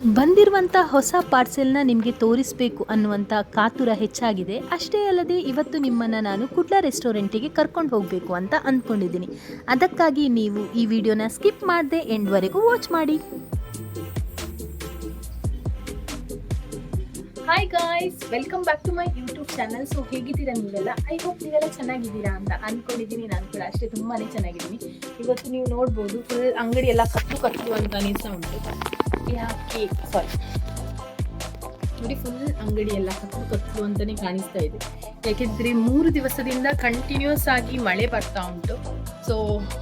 ಬಂದಿರುವಂಥ ಹೊಸ ಪಾರ್ಸೆಲ್ನ ನಿಮಗೆ ತೋರಿಸಬೇಕು ಅನ್ನುವಂಥ ಕಾತುರ ಹೆಚ್ಚಾಗಿದೆ. ಅಷ್ಟೇ ಅಲ್ಲದೆ ಇವತ್ತು ನಿಮ್ಮನ್ನು ನಾನು ಕುಡ್ಲ ರೆಸ್ಟೋರೆಂಟಿಗೆ ಕರ್ಕೊಂಡು ಹೋಗಬೇಕು ಅಂತ ಅಂದ್ಕೊಂಡಿದ್ದೀನಿ ಅದಕ್ಕಾಗಿ ನೀವು ಈ ವಿಡಿಯೋನ ಸ್ಕಿಪ್ ಮಾಡದೆ ಎಂಡ್ವರೆಗೂ ವಾಚ್ ಮಾಡಿ. Hi guys welcome back to my YouTube channel so ಹೇಗಿದ್ದೀರಾ ನೀವೆಲ್ಲ? ಐ ಹೋಪ್ ನೀವೆಲ್ಲ ಚೆನ್ನಾಗಿದ್ದೀರಾ ಅಂತ ಅಂದ್ಕೊಂಡಿದ್ದೀನಿ ನಾನು ಕೂಡ ಅಷ್ಟೇ ತುಂಬಾ ಚೆನ್ನಾಗಿದ್ದೀನಿ. ಇವತ್ತು ನೀವು ನೋಡ್ಬೋದು ಫುಲ್ ಅಂಗಡಿ ಎಲ್ಲ ಕತ್ತು ಕತ್ತು ಅಂತ ಅನಿಸ್ತಾ ಉಂಟು. ಯಾಕೆ ಸಾರಿ ನೋಡಿ ಫುಲ್ ಅಂಗಡಿ ಎಲ್ಲ ಕತ್ತು ಕತ್ತು ಅಂತಾನೆ ಕಾಣಿಸ್ತಾ ಇದೆ. ಯಾಕೆಂದ್ರೆ ಮೂರು ದಿವಸದಿಂದ ಕಂಟಿನ್ಯೂಸ್ ಆಗಿ ಮಳೆ ಬರ್ತಾ ಉಂಟು. ಸೊ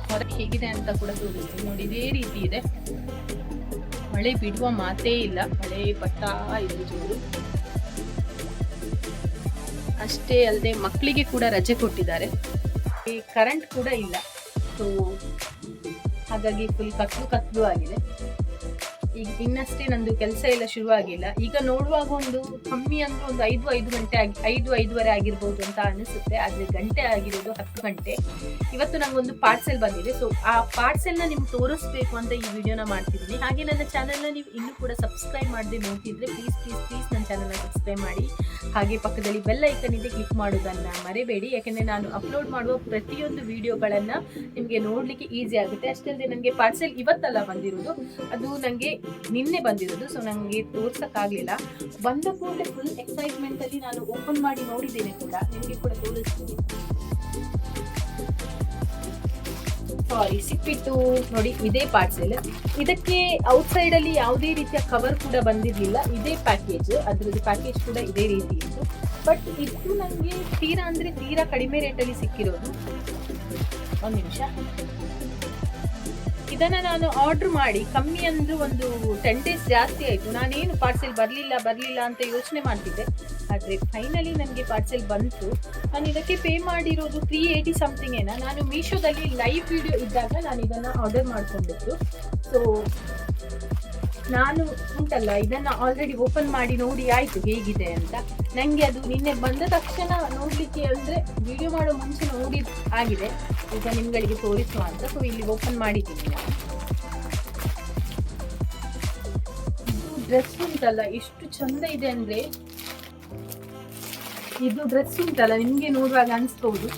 ಹೊರಗೆ ಹೇಗಿದೆ ಅಂತ ಕೂಡ ತೋರಿಸ್ತೀವಿ ನೋಡಿ, ಇದೇ ರೀತಿ ಇದೆ. ಮಳೆ ಬಿಡುವ ಮಾತೇ ಇಲ್ಲ. ಮಳೆ ಬರ್ತಾ ಇದೆ ಜೋರು. ಅಷ್ಟೇ ಅಲ್ಲದೆ ಮಕ್ಕಳಿಗೆ ಕೂಡ ರಜೆ ಕೊಟ್ಟಿದ್ದಾರೆ. ಕರೆಂಟ್ ಕೂಡ ಇಲ್ಲ. ಸೊ ಹಾಗಾಗಿ ಫುಲ್ ಕತ್ಲು ಕತ್ಲು ಆಗಿದೆ. ಈಗ ಇನ್ನಷ್ಟೇ ನಂದು ಕೆಲಸ ಎಲ್ಲ ಶುರುವಾಗಿಲ್ಲ. ಈಗ ನೋಡುವಾಗ ಒಂದು ಕಮ್ಮಿ ಅಂದ್ರೆ ಒಂದು ಐದು ಐದು ಗಂಟೆ ಆಗಿ, ಐದು, ಐದುವರೆ ಆಗಿರ್ಬೋದು ಅಂತ ಅನಿಸುತ್ತೆ. ಆದ್ರೆ ಗಂಟೆ ಆಗಿರೋದು ಹತ್ತು ಗಂಟೆ. ಇವತ್ತು ನಂಗೊಂದು ಪಾರ್ಸೆಲ್ ಬಂದಿದೆ. ಸೊ ಆ ಪಾರ್ಸೆಲ್ನ ನಿಮ್ಗೆ ತೋರಿಸ್ಬೇಕು ಅಂತ ಈ ವಿಡಿಯೋನ ಮಾಡ್ತಿದ್ದೀನಿ. ಹಾಗೆ ನನ್ನ ಚಾನಲ್ನ ನೀವು ಇನ್ನೂ ಕೂಡ ಸಬ್ಸ್ಕ್ರೈಬ್ ಮಾಡದೆ ನೋಡ್ತಿದ್ರೆ ಪ್ಲೀಸ್ ಪ್ಲೀಸ್ ಪ್ಲೀಸ್ ನನ್ನ ಚಾನಲ್ನ ಸಬ್ಸ್ಕ್ರೈಬ್ ಮಾಡಿ. ಹಾಗೆ ಪಕ್ಕದಲ್ಲಿ ಬೆಲ್ ಐಕನ್ ಇದೆ ಕ್ಲಿಕ್ ಮಾಡೋದನ್ನ ಮರೆಬೇಡಿ. ಯಾಕೆಂದ್ರೆ ನಾನು ಅಪ್ಲೋಡ್ ಮಾಡುವ ಪ್ರತಿಯೊಂದು ವಿಡಿಯೋಗಳನ್ನ ನಿಮಗೆ ನೋಡ್ಲಿಕ್ಕೆ ಈಸಿ ಆಗುತ್ತೆ. ಅಷ್ಟೇ ನನಗೆ ಪಾರ್ಸೆಲ್ ಇವತ್ತಲ್ಲ ಬಂದಿರೋದು. ಅದು ನನಗೆ ನಿನ್ನೆ ಬಂದಿರೋದು ಸೊ ನನಗೆ ತೋರ್ಸೋಕ್ಕಾಗಲಿಲ್ಲ. ಬಂದ ಕೂಡಲೇ ಫುಲ್ ಎಕ್ಸೈಟ್ಮೆಂಟ್ ಅಲ್ಲಿ ನಾನು ಓಪನ್ ಮಾಡಿ ನೋಡಿದ್ದೇನೆ ಕೂಡ. ನಿಮಗೆ ಕೂಡ ತೋರಿಸ್ತೀನಿ. ಸಾರಿ ಸಿಕ್ಬಿಟ್ಟು ನೋಡಿ, ಇದೇ ಪಾರ್ಸೆಲ್ ಇದಕ್ಕೆ ಔಟ್ಸೈಡ್ ಅಲ್ಲಿ ಯಾವುದೇ ರೀತಿಯ ಕವರ್ ಕೂಡ ಬಂದಿರಲಿಲ್ಲ. ಇದೇ ಪ್ಯಾಕೇಜ್ ಅದ್ರದ್ದು ಪ್ಯಾಕೇಜ್ ಕೂಡ ಇದೇ ರೀತಿ ಇತ್ತು ಬಟ್ ಇದು ನನಗೆ ತೀರಾ ಅಂದ್ರೆ ತೀರಾ ಕಡಿಮೆ ರೇಟಲ್ಲಿ ಸಿಕ್ಕಿರೋದು. ಒಂದು ನಿಮಿಷ. ಇದನ್ನ ನಾನು ಆರ್ಡರ್ ಮಾಡಿ ಕಮ್ಮಿ ಅಂದ್ರೆ ಒಂದು ಟೆನ್ ಡೇಸ್ ಜಾಸ್ತಿ ಆಯ್ತು. ನಾನೇನು ಪಾರ್ಸೆಲ್ ಬರಲಿಲ್ಲ ಬರಲಿಲ್ಲ ಅಂತ ಯೋಚನೆ ಮಾಡ್ತಿದ್ದೆ. ಆದರೆ ಫೈನಲಿ ನನಗೆ ಪಾರ್ಸೆಲ್ ಬಂತು. ನಾನು ಇದಕ್ಕೆ ಪೇ ಮಾಡಿರೋದು ತ್ರೀ ಏಯ್ಟಿ ಸಮಥಿಂಗ್ ಏನ? ನಾನು ಮೀಶೋದಲ್ಲಿ ಲೈವ್ ವಿಡಿಯೋ ಇದ್ದಾಗ ನಾನು ಇದನ್ನು ಆರ್ಡರ್ ಮಾಡ್ಕೊಂಡಿದ್ದು ಸೊ ನಾನು ಉಂಟಲ್ಲ, ಇದನ್ನ ಆಲ್ರೆಡಿ ಓಪನ್ ಮಾಡಿ ನೋಡಿ ಆಯ್ತು ಹೇಗಿದೆ ಅಂತ. ನನಗೆ ಅದು ನಿನ್ನೆ ಬಂದ ತಕ್ಷಣ ನೋಡಲಿಕ್ಕೆ ಅಂದ್ರೆ ವಿಡಿಯೋ ಮಾಡೋ ಮುಂಚೆ ನೋಡಿ ಆಗಿದೆ. ಈಗ ನಿಮ್ಗಳಿಗೆ ತೋರಿಸುವ ಅಂತ ಸೊ ಇಲ್ಲಿ ಓಪನ್ ಮಾಡಿದ್ದೀನಿ ಡ್ರೆಸ್ ಉಂಟಲ್ಲ ಎಷ್ಟು ಚಂದ ಇದೆ ಅಂದ್ರೆ ಇದು ಡ್ರೆಸ್ ಉಂಟಲ್ಲ, ನಿಮ್ಗೆ ನೋಡುವಾಗ ಅನ್ಸ್ಬಹುದು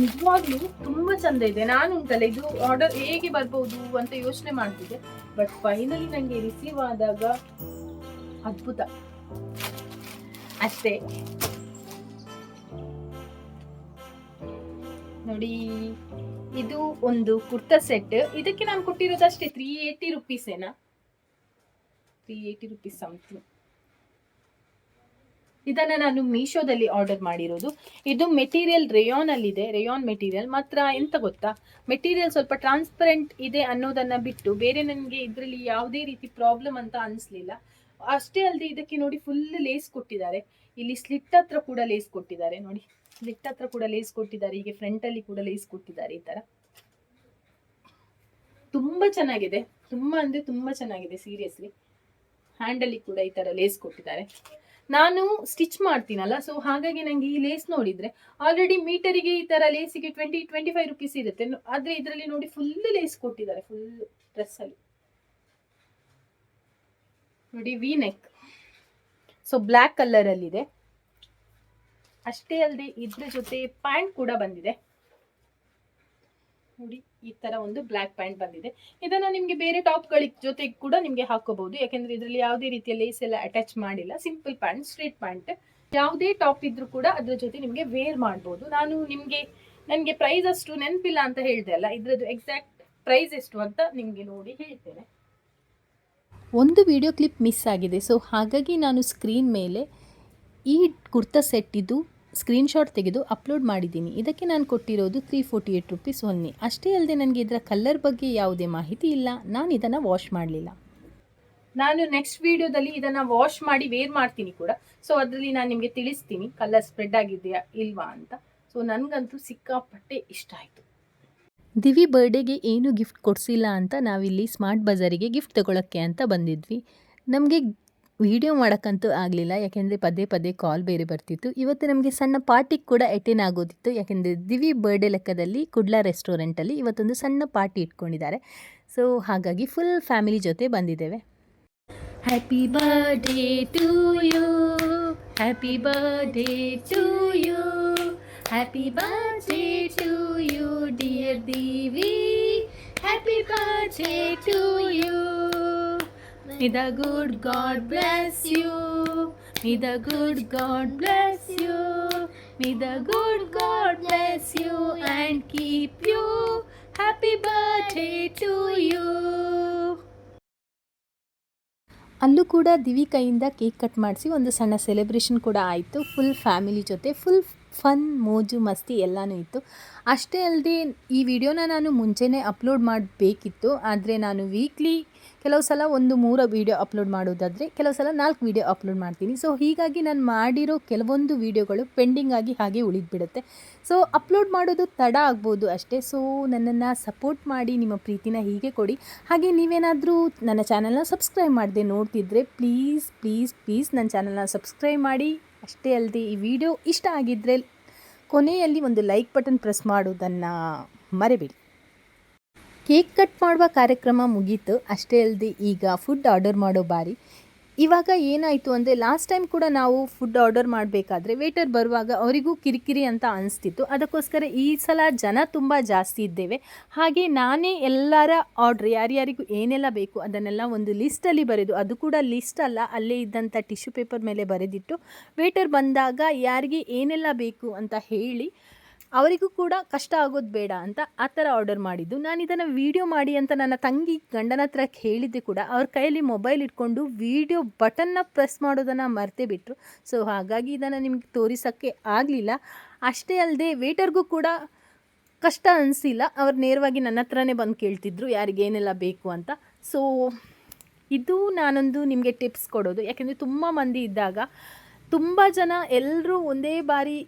ನಿಜವಾಗ್ಲೂ ತುಂಬಾ ಚಂದ ಇದೆ. ನಾನು ಉಂಟಲ್ಲ, ಇದು ಆರ್ಡರ್ ಹೇಗೆ ಬರ್ಬೋದು ಅಂತ ಯೋಚನೆ ಮಾಡ್ತಿದ್ದೆ. ಬಟ್ ಫೈನಲಿ ನಂಗೆ ರಿಸೀವ್ ಆದಾಗ ಅದ್ಭುತ. ಅಷ್ಟೇ. ನೋಡಿ, ಇದು ಒಂದು ಕುರ್ತಾ ಸೆಟ್ ಇದಕ್ಕೆ ನಾನು ಕೊಟ್ಟಿರೋದು ಅಷ್ಟೇ ತ್ರೀ ಏಯ್ಟಿ ರುಪೀಸ್ ಏನಾ? ತ್ರೀ ಏಯ್ಟಿ ರುಪೀಸ್ ಸಮಥಿಂಗ್ ಇದನ್ನ ನಾನು ಮೀಶೋದಲ್ಲಿ ಆರ್ಡರ್ ಮಾಡಿರೋದು. ಇದು ಮೆಟೀರಿಯಲ್ ರೇಯಾನ್ ಅಲ್ಲಿ ಇದೆ ರೇಯಾನ್ ಮೆಟೀರಿಯಲ್ ಮಾತ್ರ ಎಂತ ಗೊತ್ತಾ? ಮೆಟೀರಿಯಲ್ ಸ್ವಲ್ಪ ಟ್ರಾನ್ಸ್ಪರೆಂಟ್ ಇದೆ ಅನ್ನೋದನ್ನ ಬಿಟ್ಟು, ಬೇರೆ ನನಗೆ ಇದರಲ್ಲಿ ಯಾವುದೇ ರೀತಿ ಪ್ರಾಬ್ಲಮ್ ಅಂತ ಅನಿಸ್ಲಿಲ್ಲ. ಅಷ್ಟೇ ಅಲ್ಲದೆ ಇದಕ್ಕೆ ನೋಡಿ ಫುಲ್ ಲೇಸ್ ಕೊಟ್ಟಿದ್ದಾರೆ. ಇಲ್ಲಿ ಸ್ಲಿಟ್ ಹತ್ರ ಕೂಡ ಲೇಸ್ ಕೊಟ್ಟಿದ್ದಾರೆ. ನೋಡಿ ಸ್ಲಿಟ್ ಹತ್ರ ಕೂಡ ಲೇಸ್ ಕೊಟ್ಟಿದ್ದಾರೆ. ಹೀಗೆ ಫ್ರಂಟ್ ಅಲ್ಲಿ ಕೂಡ ಲೇಸ್ ಕೊಟ್ಟಿದ್ದಾರೆ ಈ ತರ. ತುಂಬಾ ಚೆನ್ನಾಗಿದೆ. ತುಂಬಾ ಅಂದ್ರೆ ತುಂಬಾ ಚೆನ್ನಾಗಿದೆ ಸೀರಿಯಸ್ಲಿ ಹ್ಯಾಂಡಲ್ಲಿ ಕೂಡ ಈ ತರ ಲೇಸ್ ಕೊಟ್ಟಿದ್ದಾರೆ. ನಾನು ಸ್ಟಿಚ್ ಮಾಡ್ತೀನಲ್ಲ ಸೊ ಹಾಗಾಗಿ ನಂಗೆ ಈ ಲೇಸ್ ನೋಡಿದ್ರೆ ಆಲ್ರೆಡಿ ಮೀಟರಿಗೆ ಈ ತರ ಲೇಸಿಗೆ ಟ್ವೆಂಟಿ ಟ್ವೆಂಟಿ ಫೈವ್ ರುಪೀಸ್ ಇರುತ್ತೆ. ಆದ್ರೆ ಇದರಲ್ಲಿ ನೋಡಿ ಫುಲ್ ಲೇಸ್ ಕೊಟ್ಟಿದ್ದಾರೆ ಫುಲ್ ಡ್ರೆಸ್ ಅಲ್ಲಿ. ನೋಡಿ ವಿ ನೆಕ್ ಸೊ ಬ್ಲ್ಯಾಕ್ ಇದೆ ಅಷ್ಟೇ ಅಲ್ಲದೆ ಇದ್ರ ಜೊತೆ ಪ್ಯಾಂಟ್ ಕೂಡ ಬಂದಿದೆ. ನೋಡಿ, ಈ ತರ ಒಂದು ಬ್ಲ್ಯಾಕ್ ಪ್ಯಾಂಟ್ ಬಂದಿದೆ. ಇದನ್ನ ನಿಮ್ಗೆ ಬೇರೆ ಟಾಪ್ಗಳ ಜೊತೆ ಕೂಡ ನಿಮ್ಗೆ ಹಾಕೋಬಹುದು. ಯಾಕಂದ್ರೆ ಇದರಲ್ಲಿ ಯಾವುದೇ ರೀತಿಯ ಲೇಸ್ ಎಲ್ಲ ಅಟ್ಯಾಚ್ ಮಾಡಿಲ್ಲ. ಸಿಂಪಲ್ ಪ್ಯಾಂಟ್ ಸ್ಟ್ರೇಟ್ ಪ್ಯಾಂಟ್ ಯಾವುದೇ ಟಾಪ್ ಇದ್ರೂ ಕೂಡ ಅದ್ರ ಜೊತೆ ನಿಮ್ಗೆ ವೇರ್ ಮಾಡಬಹುದು ನಾನು ನಿಮ್ಗೆ, ನನಗೆ ಪ್ರೈಸ್ ಅಷ್ಟು ನೆನಪಿಲ್ಲ ಅಂತ ಹೇಳಿದೆ ಅಲ್ಲ. ಇದ್ರದ್ದು ಎಕ್ಸಾಕ್ಟ್ ಪ್ರೈಸ್ ಎಷ್ಟು ಅಂತ ನಿಮ್ಗೆ ನೋಡಿ ಹೇಳ್ತೇನೆ. ಒಂದು ವಿಡಿಯೋ ಕ್ಲಿಪ್ ಮಿಸ್ ಆಗಿದೆ. ಸೊ ಹಾಗಾಗಿ ನಾನು ಸ್ಕ್ರೀನ್ ಮೇಲೆ ಈ ಕುರ್ತಾ ಸೆಟ್ಟಿದ್ದು ಸ್ಕ್ರೀನ್ಶಾಟ್ ತೆಗೆದು ಅಪ್ಲೋಡ್ ಮಾಡಿದ್ದೀನಿ. ಇದಕ್ಕೆ ನಾನು ಕೊಟ್ಟಿರೋದು three forty eight rupees only ಅಷ್ಟೇ ಅಲ್ಲದೆ ನನಗೆ ಇದರ ಕಲರ್ ಬಗ್ಗೆ ಯಾವುದೇ ಮಾಹಿತಿ ಇಲ್ಲ. ನಾನು ಇದನ್ನು ವಾಶ್ ಮಾಡಲಿಲ್ಲ. ನಾನು ನೆಕ್ಸ್ಟ್ ವಿಡಿಯೋದಲ್ಲಿ ಇದನ್ನು ವಾಶ್ ಮಾಡಿ ವೇರ್ ಮಾಡ್ತೀನಿ ಕೂಡ. ಸೊ ಅದರಲ್ಲಿ ನಾನು ನಿಮಗೆ ತಿಳಿಸ್ತೀನಿ. ಕಲರ್ ಸ್ಪ್ರೆಡ್ ಆಗಿದೆಯಾ ಇಲ್ವಾ ಅಂತ. ಸೊ ನನಗಂತೂ ಸಿಕ್ಕಾಪಟ್ಟೆ ಇಷ್ಟ ಆಯಿತು. ದಿವಿ ಬರ್ಡೇಗೆ ಏನು ಗಿಫ್ಟ್ ಕೊಡಿಸಿಲ್ಲ ಅಂತ ನಾವಿಲ್ಲಿ ಸ್ಮಾರ್ಟ್ ಬಜಾರಿಗೆ ಗಿಫ್ಟ್ ತಗೊಳ್ಳೋಕ್ಕೆ ಅಂತ ಬಂದಿದ್ವಿ. ನಮಗೆ ವಿಡಿಯೋ ಮಾಡೋಕ್ಕಂತೂ ಆಗಲಿಲ್ಲ, ಯಾಕೆಂದರೆ ಪದೇ ಪದೇ ಕಾಲ್ ಬೇರೆ ಬರ್ತಿತ್ತು. ಇವತ್ತು ನಮಗೆ ಸಣ್ಣ ಪಾರ್ಟಿಗೆ ಕೂಡ ಅಟೆಂಡ್ ಆಗೋದಿತ್ತು, ಯಾಕೆಂದರೆ ದಿವಿ ಬರ್ಡೇ ಲೆಕ್ಕದಲ್ಲಿ ಕುಡ್ಲಾ ರೆಸ್ಟೋರೆಂಟಲ್ಲಿ ಇವತ್ತೊಂದು ಸಣ್ಣ ಪಾರ್ಟಿ ಇಟ್ಕೊಂಡಿದ್ದಾರೆ. ಸೊ ಹಾಗಾಗಿ ಫುಲ್ ಫ್ಯಾಮಿಲಿ ಜೊತೆ ಬಂದಿದ್ದೇವೆ. Happy birthday to you happy birthday to you happy birthday birthday to you. May the good God bless you. May the good God bless you. May the good God bless you and keep you. Happy birthday to you. ಅಲ್ಲೂ ಕೂಡ ದಿವಿ ಕೈಯಿಂದ cake cut ಮಾಡಿಸಿ ಒಂದು ಸಣ್ಣ celebration ಕೂಡ ಆಯಿತು full family ಜೊತೆ full fun, ಮೋಜು, ಮಸ್ತಿ ಎಲ್ಲನೂ ಇತ್ತು. ಅಷ್ಟೇ ಅಲ್ಲದೆ ಈ ವಿಡಿಯೋನ ನಾನು ಮುಂಚೆನೇ ಅಪ್ಲೋಡ್ ಮಾಡಬೇಕಿತ್ತು. ಆದರೆ ನಾನು ವೀಕ್ಲಿ ಕೆಲವು ಸಲ ಒಂದು ಮೂರು ವೀಡಿಯೋ ಅಪ್ಲೋಡ್ ಮಾಡೋದಾದರೆ ಕೆಲವು ಸಲ ನಾಲ್ಕು ವೀಡಿಯೋ ಅಪ್ಲೋಡ್ ಮಾಡ್ತೀನಿ. ಸೊ ಹೀಗಾಗಿ ನಾನು ಮಾಡಿರೋ ಕೆಲವೊಂದು ವೀಡಿಯೋಗಳು ಪೆಂಡಿಂಗ್ ಆಗಿ ಹಾಗೆ ಉಳಿದ್ಬಿಡುತ್ತೆ. ಸೊ ಅಪ್ಲೋಡ್ ಮಾಡೋದು ತಡ ಆಗ್ಬೋದು ಅಷ್ಟೇ. ಸೊ ನನ್ನನ್ನು ಸಪೋರ್ಟ್ ಮಾಡಿ, ನಿಮ್ಮ ಪ್ರೀತಿನ ಹೀಗೆ ಕೊಡಿ. ಹಾಗೆ ನೀವೇನಾದರೂ ನನ್ನ ಚಾನಲ್ನ ಸಬ್ಸ್ಕ್ರೈಬ್ ಮಾಡದೆ ನೋಡ್ತಿದ್ರೆ ಪ್ಲೀಸ್ ಪ್ಲೀಸ್ ಪ್ಲೀಸ್ ನನ್ನ ಚಾನಲ್ನ ಸಬ್ಸ್ಕ್ರೈಬ್ ಮಾಡಿ. ಅಷ್ಟೇ ಅಲ್ಲದೆ ಈ ವಿಡಿಯೋ ಇಷ್ಟ ಆಗಿದ್ದರೆ ಕೊನೆಯಲ್ಲಿ ಒಂದು ಲೈಕ್ ಬಟನ್ ಪ್ರೆಸ್ ಮಾಡೋದನ್ನು ಮರೆಬೇಡಿ. ಕೇಕ್ ಕಟ್ ಮಾಡುವ ಕಾರ್ಯಕ್ರಮ ಮುಗೀತು. ಅಷ್ಟೇ ಅಲ್ಲದೆ ಈಗ ಫುಡ್ ಆರ್ಡರ್ ಮಾಡೋ ಬಾರಿ. ಇವಾಗ ಏನಾಯಿತು ಅಂದರೆ ಲಾಸ್ಟ್ ಟೈಮ್ ಕೂಡ ನಾವು ಫುಡ್ ಆರ್ಡರ್ ಮಾಡಬೇಕಾದ್ರೆ ವೇಟರ್ ಬರುವಾಗ ಅವರಿಗೂ ಕಿರಿಕಿರಿ ಅಂತ ಅನಿಸ್ತಿತ್ತು. ಅದಕ್ಕೋಸ್ಕರ ಈ ಸಲ ಜನ ತುಂಬ ಜಾಸ್ತಿ ಇದ್ದೇವೆ. ಹಾಗೆ ನಾನೇ ಎಲ್ಲರ ಆರ್ಡ್ರ್ ಯಾರ್ಯಾರಿಗೂ ಏನೆಲ್ಲ ಬೇಕು ಅದನ್ನೆಲ್ಲ ಒಂದು ಲಿಸ್ಟಲ್ಲಿ ಬರೆದು, ಅದು ಕೂಡ ಲಿಸ್ಟ್ ಅಲ್ಲ, ಅಲ್ಲೇ ಇದ್ದಂಥ ಟಿಶ್ಯೂ ಪೇಪರ್ ಮೇಲೆ ಬರೆದಿಟ್ಟು ವೇಟರ್ ಬಂದಾಗ ಯಾರಿಗೆ ಏನೆಲ್ಲ ಬೇಕು ಅಂತ ಹೇಳಿ ಅವರಿಗೂ ಕೂಡ ಕಷ್ಟ ಆಗೋದು ಬೇಡ ಅಂತ ಆ ಥರ ಆರ್ಡರ್ ಮಾಡಿದ್ದು. ನಾನು ಇದನ್ನು ವೀಡಿಯೋ ಮಾಡಿ ಅಂತ ನನ್ನ ತಂಗಿ ಗಂಡನ ಹತ್ರ ಹೇಳಿದ್ದೆ ಕೂಡ ಅವ್ರ ಕೈಯಲ್ಲಿ ಮೊಬೈಲ್ ಇಟ್ಕೊಂಡು ವೀಡಿಯೋ ಬಟನ್ನ ಪ್ರೆಸ್ ಮಾಡೋದನ್ನು ಮರೆತೇ ಬಿಟ್ಟರು ಸೊ ಹಾಗಾಗಿ ಇದನ್ನು ನಿಮಗೆ ತೋರಿಸೋಕ್ಕೆ ಆಗಲಿಲ್ಲ. ಅಷ್ಟೇ ಅಲ್ಲದೆ ವೇಟರ್ಗೂ ಕೂಡ ಕಷ್ಟ ಅನಿಸಿಲ್ಲ. ಅವ್ರು ನೇರವಾಗಿ ನನ್ನ ಹತ್ರನೇ ಬಂದು ಕೇಳ್ತಿದ್ರು ಯಾರಿಗೇನೆಲ್ಲ ಬೇಕು ಅಂತ. ಸೊ ಇದು ನಾನೊಂದು ನಿಮಗೆ ಟಿಪ್ಸ್ ಕೊಡೋದು. ಯಾಕೆಂದರೆ ತುಂಬ ಮಂದಿ ಇದ್ದಾಗ ತುಂಬ ಜನ ಎಲ್ಲರೂ ಒಂದೇ ಬಾರಿ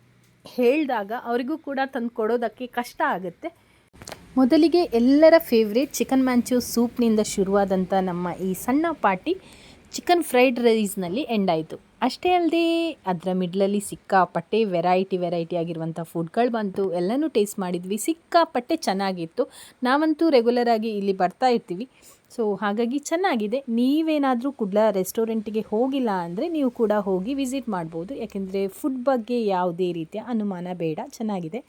ಹೇಳಿದಾಗ ಅವರಿಗೂ ಕೂಡ ತಂದು ಕೊಡೋದಕ್ಕೆ ಕಷ್ಟ ಆಗುತ್ತೆ. ಮೊದಲಿಗೆ ಎಲ್ಲರ ಫೇವ್ರೇಟ್ ಚಿಕನ್ ಮ್ಯಾಂಚು ಸೂಪ್ನಿಂದ ಶುರುವಾದಂಥ ನಮ್ಮ ಈ ಸಣ್ಣ ಪಾರ್ಟಿ ಚಿಕನ್ ಫ್ರೈಡ್ ರೈಸ್ನಲ್ಲಿ ಎಂಡ್ ಆಯಿತು. ಅಷ್ಟೇ ಅಲ್ಲದೆ ಅದರ ಮಿಡ್ಲಲ್ಲಿ ಸಿಕ್ಕಾಪಟ್ಟೆ ವೆರೈಟಿ ವೆರೈಟಿ ಆಗಿರುವಂಥ ಫುಡ್ಗಳು ಬಂತು. ಎಲ್ಲನೂ ಟೇಸ್ಟ್ ಮಾಡಿದ್ವಿ. ಸಿಕ್ಕಾಪಟ್ಟೆ ಚೆನ್ನಾಗಿತ್ತು. ನಾವಂತೂ ರೆಗ್ಯುಲರ್ ಆಗಿ ಇಲ್ಲಿ ಬರ್ತಾ ಇರ್ತೀವಿ. ಸೊ ಹಾಗಾಗಿ ಚೆನ್ನಾಗಿದೆ. ನೀವೇನಾದರೂ ಕುಡ್ಲ ರೆಸ್ಟೋರೆಂಟಿಗೆ ಹೋಗಿಲ್ಲ ಅಂದರೆ ನೀವು ಕೂಡ ಹೋಗಿ ವಿಸಿಟ್ ಮಾಡ್ಬೋದು. ಯಾಕೆಂದರೆ ಫುಡ್ ಬಗ್ಗೆ ಯಾವುದೇ ರೀತಿಯ ಅನುಮಾನ ಬೇಡ. ಚೆನ್ನಾಗಿದೆ.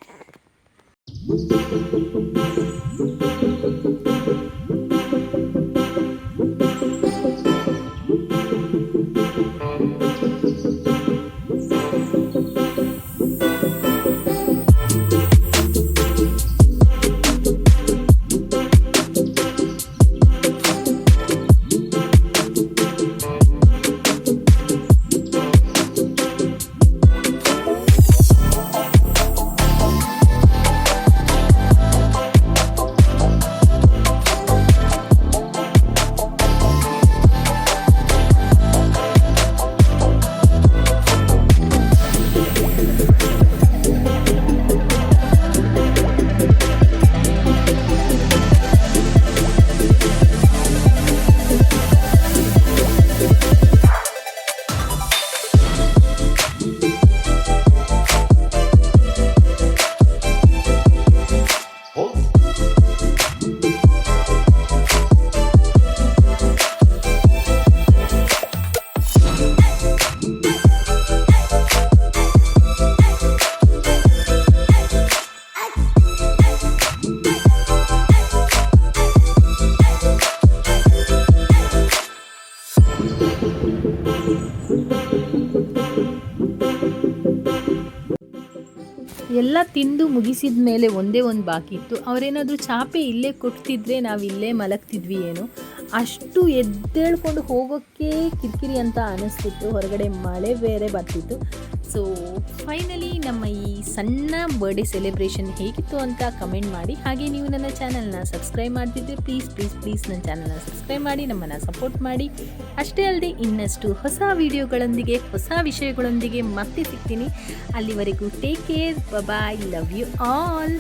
ಎಲ್ಲ ತಿಂದು ಮುಗಿಸಿದ ಮೇಲೆ ಒಂದೇ ಒಂದು ಬಾಕಿ ಇತ್ತು ಅವರೇನಾದರೂ ಚಾಪೆ ಇಲ್ಲೇ ಕೊಡ್ತಿದ್ರೆ ನಾವು ಇಲ್ಲೇ ಮಲಗ್ತಿದ್ವಿ ಏನೋ. ಅಷ್ಟು ಎದ್ದೇಳ್ಕೊಂಡು ಹೋಗೋಕ್ಕೆ ಕಿರಿಕಿರಿ ಅಂತ ಅನ್ನಿಸ್ತಿತ್ತು. ಹೊರಗಡೆ ಮಳೆ ಬೇರೆ ಬರ್ತಿತ್ತು. ಸೊ ಫೈನಲಿ ನಮ್ಮ ಈ ಸಣ್ಣ ಬರ್ಡೇ ಸೆಲೆಬ್ರೇಷನ್ ಹೇಗಿತ್ತು ಅಂತ ಕಮೆಂಟ್ ಮಾಡಿ. ಹಾಗೆ ನೀವು ನನ್ನ ಚಾನಲ್ನ ಸಬ್ಸ್ಕ್ರೈಬ್ ಮಾಡ್ತಿದ್ದೆ ಪ್ಲೀಸ್ ಪ್ಲೀಸ್ ಪ್ಲೀಸ್ ನನ್ನ ಚಾನಲ್ನ ಸಬ್ಸ್ಕ್ರೈಬ್ ಮಾಡಿ, ನಮ್ಮನ್ನು ಸಪೋರ್ಟ್ ಮಾಡಿ. ಅಷ್ಟೇ ಅಲ್ಲದೆ ಇನ್ನಷ್ಟು ಹೊಸ ವಿಡಿಯೋಗಳೊಂದಿಗೆ ಹೊಸ ವಿಷಯಗಳೊಂದಿಗೆ ಮತ್ತೆ ಸಿಗ್ತೀನಿ. ಅಲ್ಲಿವರೆಗೂ take care bye love you all